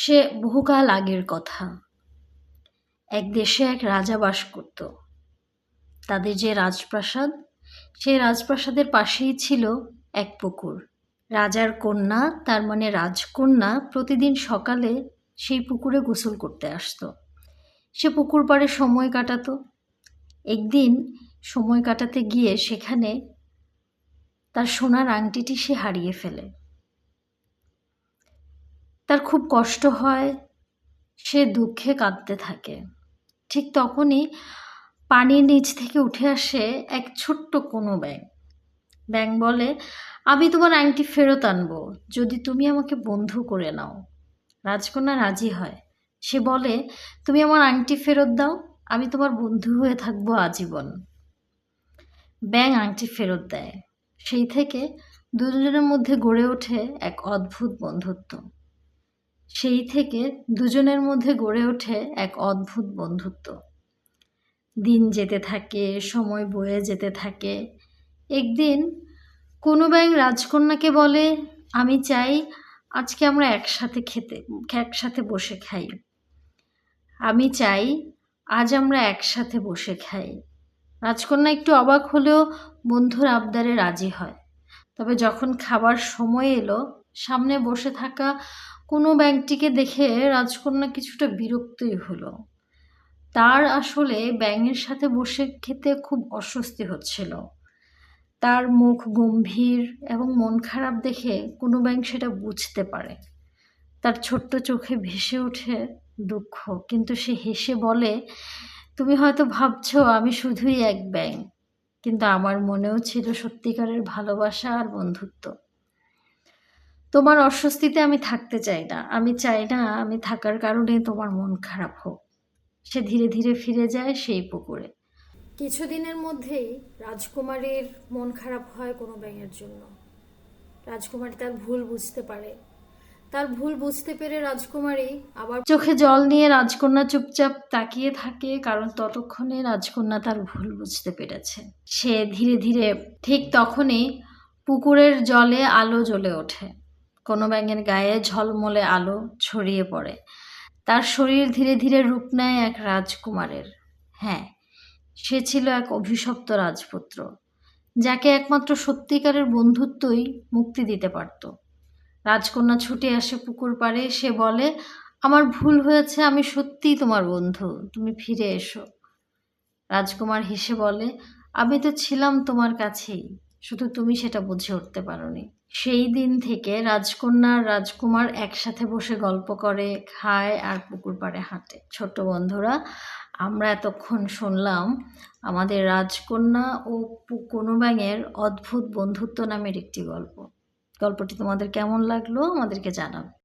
সে বহুকাল আগের কথা। এক দেশে এক রাজা বাস করত। তাদের যে রাজপ্রাসাদ, সেই রাজপ্রাসাদের পাশেই ছিল এক পুকুর। রাজার কন্যা, তার মানে রাজকন্যা, প্রতিদিন সকালে সেই পুকুরে গোসল করতে আসতো। সে পুকুর পাড়ে সময় কাটাতো। একদিন সময় কাটাতে গিয়ে সেখানে তার সোনার আংটিটি সে হারিয়ে ফেলে। তার খুব কষ্ট হয়, সে দুঃখে কাঁদতে থাকে। ঠিক তখনই পানির নিচ থেকে উঠে আসে এক ছোট্ট কোনো ব্যাং ব্যাং বলে, আমি তোমার আংটি ফেরত আনব, যদি তুমি আমাকে বন্ধু করে নাও। রাজকন্যা রাজি হয়। সে বলে, তুমি আমার আংটি ফেরত দাও, আমি তোমার বন্ধু হয়ে থাকব আজীবন। ব্যাং আংটি ফেরত দেয়। সেই থেকে দুজনের মধ্যে গড়ে ওঠে এক অদ্ভুত বন্ধুত্ব। সেই থেকে দুজনের মধ্যে গড়ে ওঠে এক অদ্ভুত বন্ধুত্ব। দিন যেতে থাকে, সময় বয়ে যেতে থাকে। একদিন কোনো ব্যাং রাজকন্যাকে বলে, আমি চাই আজকে আমরা একসাথে খেতে, একসাথে বসে খাই। আমি চাই আজ আমরা একসাথে বসে খাই। রাজকন্যা একটু অবাক হলেও বন্ধুর আবদারে রাজি হয়। তবে যখন খাবার সময় এলো সামনে বসে থাকা কোনো ব্যাংকটিকে দেখে রাজকন্যা কিছুটা বিরক্তই হলো। তার আসলে ব্যাঙের সাথে বসে খেতে খুব অস্বস্তি হচ্ছিল। তার মুখ গম্ভীর এবং মন খারাপ দেখে কোনো ব্যাংক সেটা বুঝতে পারে। তার ছোট্ট চোখে ভেসে ওঠে দুঃখ, কিন্তু সে হেসে বলে, তুমি হয়তো ভাবছ আমি শুধুই এক ব্যাং কিন্তু আমার মনেও ছিল সত্যিকারের ভালোবাসা আর বন্ধুত্ব। তোমার অস্বস্তিতে আমি থাকতে চাই না। আমি চাই না আমি থাকার কারণে তোমার মন খারাপ হোক। সে ধীরে ধীরে ফিরে যায় সেই পুকুরে। কিছুদিনের মধ্যেই রাজকুমারীর মন খারাপ হয় কোনো ব্যাঙের জন্য। রাজকুমারী তার ভুল বুঝতে পারে। তার ভুল বুঝতে পেরে রাজকুমারী আবার চোখে জল নিয়ে রাজকন্যা চুপচাপ তাকিয়ে থাকে কারণ ততক্ষণে রাজকন্যা তার ভুল বুঝতে পেরেছে। সে ধীরে ধীরে ঠিক তখনই পুকুরের জলে আলো জ্বলে ওঠে। কোনো ব্যাঙের গায়ে ঝলমলে আলো ছড়িয়ে পড়ে। তার শরীর ধীরে ধীরে রূপ নেয় এক রাজকুমারের। হ্যাঁ সে ছিল এক অভিশপ্ত রাজপুত্র, যাকে একমাত্র সত্যিকারের বন্ধুত্বই মুক্তি দিতে পারত। রাজকন্যা ছুটে আসে পুকুর পাড়ে, সে বলে, আমার ভুল হয়েছে, আমি সত্যিই তোমার বন্ধু, তুমি ফিরে এসো। রাজকুমার হেসে বলে, আমি তো ছিলাম তোমার কাছেই, শুধু তুমি সেটা বুঝে উঠতে পারোনি। সেই দিন থেকে রাজকন্যা আর রাজকুমার একসাথে বসে গল্প করে, খায় আর পুকুর পাড়ে হাঁটে। ছোট বন্ধুরা, আমরা এতক্ষণ শুনলাম আমাদের রাজকন্যা ও কোনো ব্যাঙের অদ্ভুত বন্ধুত্ব নামের একটি গল্প। গল্পটি তোমাদের কেমন লাগল আমাদেরকে জানাবে।